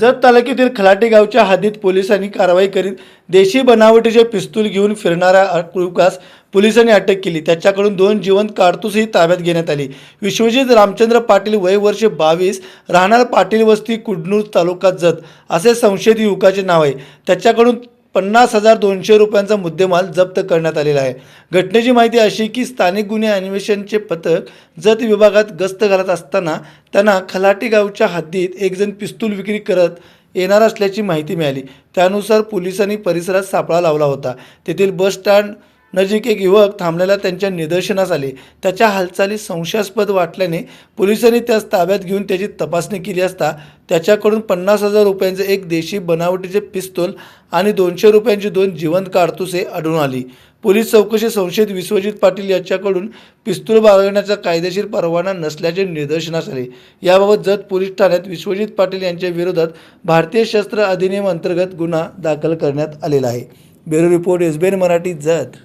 जत तालुक्यातील खलाटे गावच्या हद्दीत पोलिसांनी कारवाई करीत देशी बनावटीचे पिस्तूल घेऊन फिरणाऱ्या युवकास पोलिसांनी अटक केली. त्याच्याकडून दोन जिवंत कारतूसही ताब्यात घेण्यात आली. विश्वजित रामचंद्र पाटील वय वर्ष बावीस राहणार पाटील वस्ती कुडनूर तालुका जत असे संशयित युवकाचे नाव आहे. त्याच्याकडून पन्नास हजार दोनशे रुपयांचा मुद्देमाल जप्त करण्यात आलेला आहे. घटनेची माहिती अशी की स्थानिक गुन्हे अन्वेषणचे पथक जत विभागात गस्त घालत असताना त्यांना खलाटी गावच्या हद्दीत एकजण पिस्तूल विक्री करत येणार असल्याची माहिती मिळाली. त्यानुसार पोलिसांनी परिसरात सापळा लावला होता. तेथील बस स्टँड नजीक एक युवक थांबलेला त्यांच्या निदर्शनास आले. त्याच्या हालचाली संशयास्पद वाटल्याने पोलिसांनी त्यास ताब्यात घेऊन त्याची तपासणी केली असता त्याच्याकडून पन्नास हजार रुपयांचे एक देशी बनावटीचे पिस्तोल आणि दोनशे रुपयांची दोन जिवंत काढतुसे आढळून आली. पोलीस चौकशी संशयित विश्वजित पाटील याच्याकडून पिस्तूल बाळगण्याचा कायदेशीर परवाना नसल्याचे निदर्शनास आले. याबाबत जत पोलीस ठाण्यात विश्वजित पाटील यांच्या विरोधात भारतीय शस्त्र अधिनियम अंतर्गत गुन्हा दाखल करण्यात आलेला आहे. Bureau report SBN Marathi Jath